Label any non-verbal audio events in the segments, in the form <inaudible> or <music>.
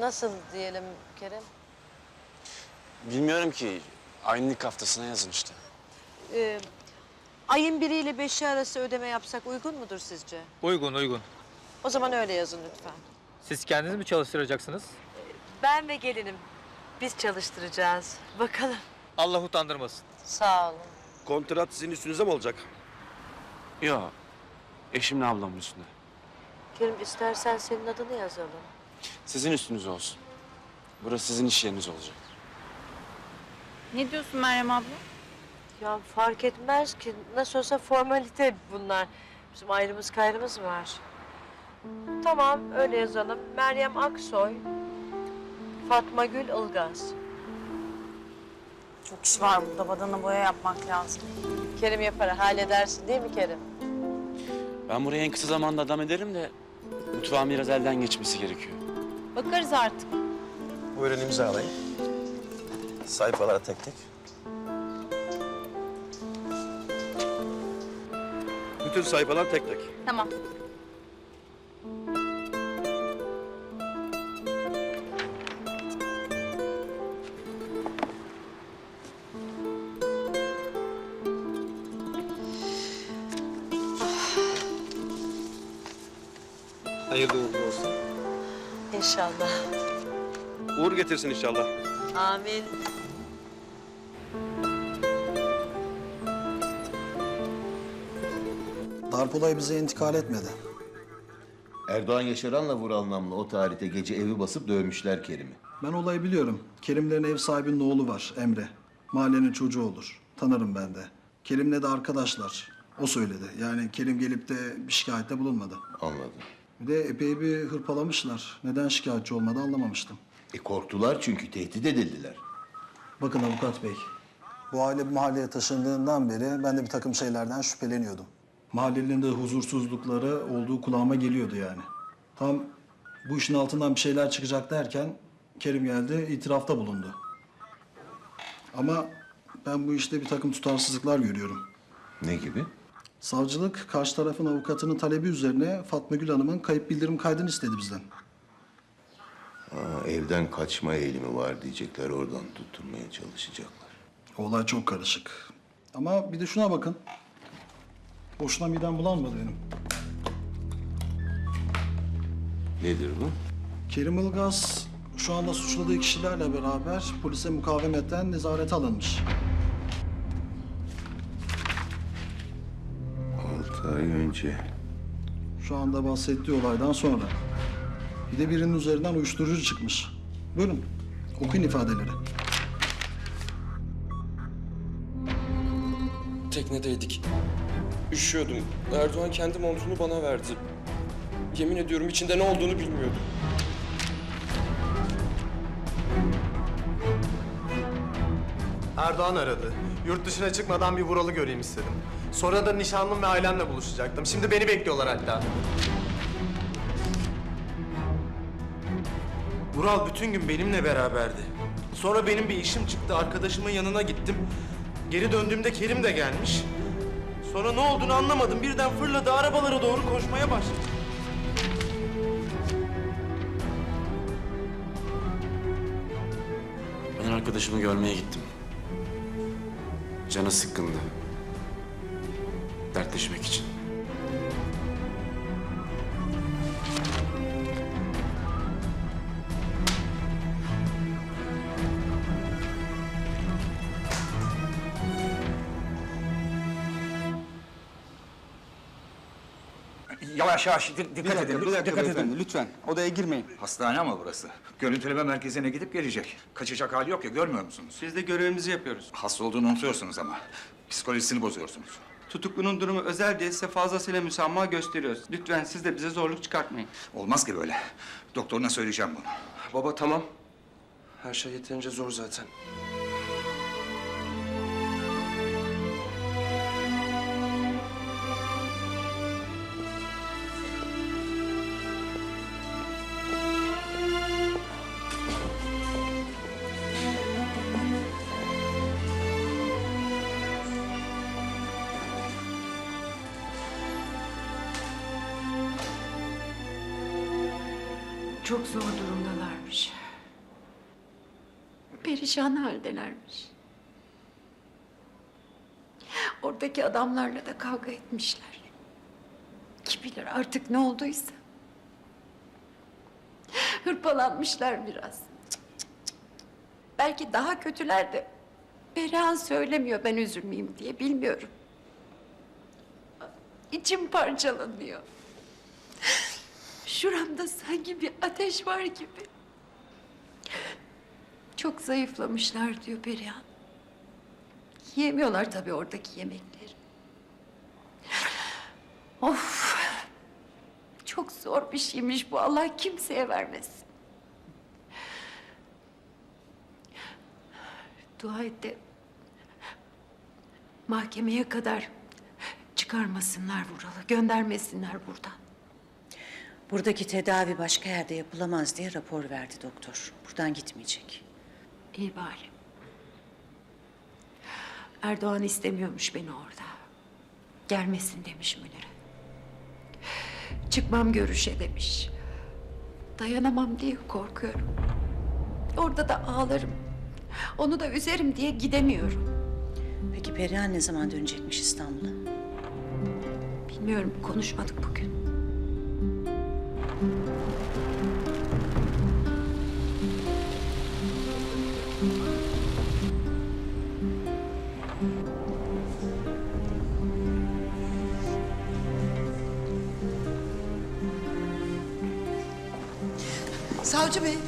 nasıl diyelim Kerim? Bilmiyorum ki. Aynılık haftasına yazın işte. Ee, ayın biriyle beşi arası ödeme yapsak uygun mudur sizce? Uygun uygun. O zaman öyle yazın lütfen. Siz kendiniz mi çalıştıracaksınız? Ben ve gelinim. Biz çalıştıracağız. Bakalım. Allah utandırmasın. Sağ olun. Kontrat sizin üstünüze mi olacak? Yok. Eşimle ablamın üstünde. Kerim istersen senin adını yazalım. Sizin üstünüz olsun. Burası sizin iş yeriniz olacak. Ne diyorsun Meryem abla? Ya fark etmez ki. Nasıl olsa formalite bunlar. Bizim ayrımız gayrımız var. Tamam öyle yazalım. Meryem Aksoy, Fatma Gül Ilgaz. Çok iş var burada. Badana boya yapmak lazım. Kerim yapar, halledersin değil mi Kerim? Ben buraya en kısa zamanda adam ederim de... ...mutfağın biraz elden geçmesi gerekiyor. Bakarız artık. Buyurun imzalayın. Sayfalara tek tek. Bütün sayfalar tek tek. Tamam. Hayırlı uğurlu. İnşallah. Uğur getirsin inşallah. Amin. Darp olayı bize intikal etmedi. Erdoğan Yaşaran'la Vural Namlı o tarihte gece evi basıp dövmüşler Kerim'i. Ben olayı biliyorum. Kerimlerin ev sahibinin oğlu var Emre. Mahallenin çocuğu olur. Tanırım ben de. Kerim'le de arkadaşlar. O söyledi. Yani Kerim gelip de bir şikayette bulunmadı. Anladım. Bir de epey bir hırpalamışlar. Neden şikayetçi olmadı anlamamıştım. E korktular çünkü tehdit edildiler. Bakın avukat bey. Bu aile bu mahalleye taşındığından beri ben de bir takım şeylerden şüpheleniyordum. Mahallenin de huzursuzlukları olduğu kulağıma geliyordu yani. Tam bu işin altından bir şeyler çıkacak derken Kerim geldi, itirafta bulundu. Ama ben bu işte bir takım tutarsızlıklar görüyorum. Ne gibi? Savcılık karşı tarafın avukatının talebi üzerine Fatma Gül Hanım'ın kayıp bildirim kaydını istedi bizden. Aa, evden kaçma eğilimi var diyecekler oradan tutturmaya çalışacaklar. Olay çok karışık. Ama bir de şuna bakın. Boşuna midem bulanmadı benim. Nedir bu? Kerim Ilgaz şu anda suçladığı kişilerle beraber polise mukavemetten nezarete alınmış. Ay önce. Şu anda bahsettiği olaydan sonra. Bir de birinin üzerinden uyuşturucu çıkmış. Buyurun, okuyun ifadeleri. Teknedeydik. Üşüyordum. Erdoğan kendi montunu bana verdi. Yemin ediyorum içinde ne olduğunu bilmiyordum. Erdoğan aradı. Yurt dışına çıkmadan bir Vural'ı göreyim istedim. Sonra da nişanlım ve ailemle buluşacaktım. Şimdi beni bekliyorlar hatta. Vural bütün gün benimle beraberdi. Sonra benim bir işim çıktı. Arkadaşımın yanına gittim. Geri döndüğümde Kerim de gelmiş. Sonra ne olduğunu anlamadım. Birden fırladı arabalara doğru koşmaya başladı. Ben arkadaşımı görmeye gittim. Canı sıkkındı. Dertleşmek için. Yavaş yavaş dik- dikkat Bir dakika, edin. bir dakika dikkat beyefendi, edin. lütfen. Odaya girmeyin. Hastane ama burası. Görüntüleme merkezine gidip gelecek. Kaçacak hali yok ya görmüyor musunuz? Biz de görevimizi yapıyoruz. Hasta olduğunu unutuyorsunuz ama. Psikolojisini bozuyorsunuz. Tutuklunun durumu özel diye size fazlasıyla müsamaha gösteriyoruz. Lütfen siz de bize zorluk çıkartmayın. Olmaz ki böyle. Doktoruna söyleyeceğim bunu. Baba tamam. Her şey yeterince zor zaten. Çok zor durumdalar. ölmüş. Perişan haldelermiş. Oradaki adamlarla da kavga etmişler. Kim bilir artık ne olduysa. Hırpalanmışlar biraz. Belki daha kötüler de Perihan söylemiyor ben üzülmeyeyim diye bilmiyorum. İçim parçalanıyor. Şuramda sanki bir ateş var gibi. Çok zayıflamışlar diyor Perihan. Yiyemiyorlar tabii oradaki yemekleri. Of! Çok zor bir şeymiş bu. Allah kimseye vermesin. Dua et de mahkemeye kadar çıkarmasınlar Vural'ı, göndermesinler buradan. Buradaki tedavi başka yerde yapılamaz diye rapor verdi doktor. Buradan gitmeyecek. İyi bari. Erdoğan istemiyormuş beni orada. Gelmesin demiş Münir'e. Çıkmam görüşe demiş. Dayanamam diye korkuyorum. Orada da ağlarım. Onu da üzerim diye gidemiyorum. Peki Perihan ne zaman dönecekmiş İstanbul'a? Bilmiyorum konuşmadık bugün. Savcı bey,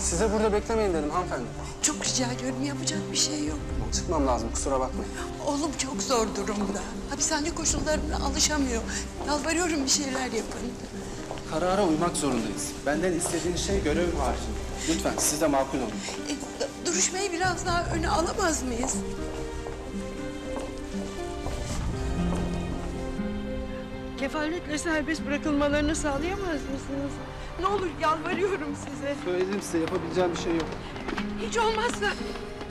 Size burada beklemeyin dedim hanımefendi. çok rica ediyorum yapacak bir şey yok. Çıkmam lazım kusura bakmayın. Oğlum çok zor durumda. Hapishane koşullarına alışamıyor. Yalvarıyorum bir şeyler yapın. Karara uymak zorundayız. Benden istediğiniz şey görevim haricinde. Lütfen siz de makul olun. E, duruşmayı biraz daha öne alamaz mıyız? Kefaletle serbest bırakılmalarını sağlayamaz mısınız? Ne olur yalvarıyorum size. Söyledim size yapabileceğim bir şey yok. Hiç olmazsa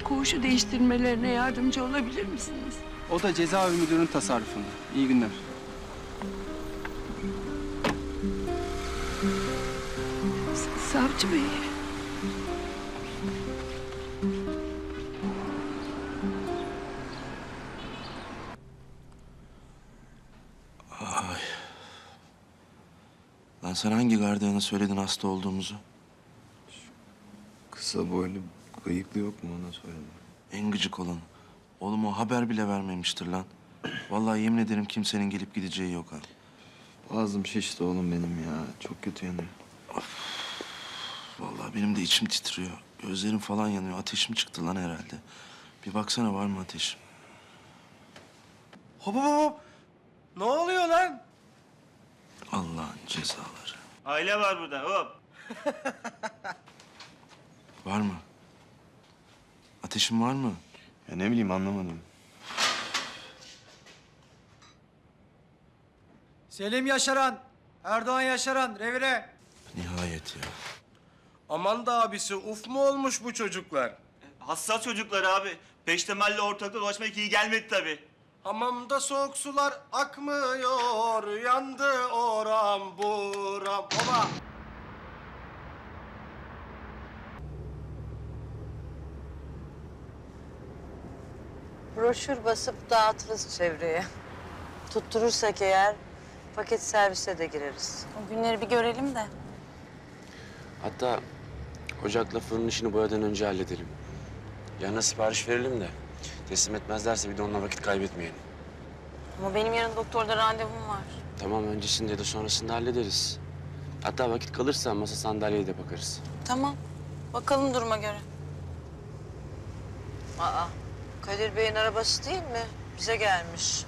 koğuşu değiştirmelerine yardımcı olabilir misiniz? O da cezaevi müdürünün tasarrufunda. İyi günler. S- Savcı bey. Sen hangi gardiyana söyledin hasta olduğumuzu? Kısa boylu bıyıklı yok mu ona söyledim. En gıcık olan. Oğlum o haber bile vermemiştir lan. Vallahi yemin ederim kimsenin gelip gideceği yok ha. Boğazım şişti oğlum benim ya. Çok kötü yanıyor. Vallahi benim de içim titriyor. Gözlerim falan yanıyor. Ateşim çıktı lan herhalde. Bir baksana var mı ateşim? Hop hop hop. Ne oluyor lan? Allah'ın cezaları. Aile var burada hop. <laughs> Var mı? Ateşim var mı? Ya ne bileyim anlamadım. Selim Yaşaran, Erdoğan Yaşaran revire. Nihayet ya. Aman da abisi uf mu olmuş bu çocuklar? Hassas çocuklar abi. Peştemalli ortalıkta dolaşmak iyi gelmedi tabii. Hamamda soğuk sular akmıyor, yandı oram buram. Baba. Broşür basıp dağıtırız çevreye. Tutturursak eğer paket servise de gireriz. O günleri bir görelim de. Hatta ocakla fırın işini boyadan önce halledelim. Yarına sipariş verelim de teslim etmezlerse bir de onunla vakit kaybetmeyelim. Ama benim yarın doktorda randevum var. Tamam öncesinde de sonrasında hallederiz. Hatta vakit kalırsa masa sandalyeye de bakarız. Tamam. Bakalım duruma göre. Aa, Kadir Bey'in arabası değil mi? Bize gelmiş.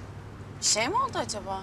Bir şey mi oldu acaba?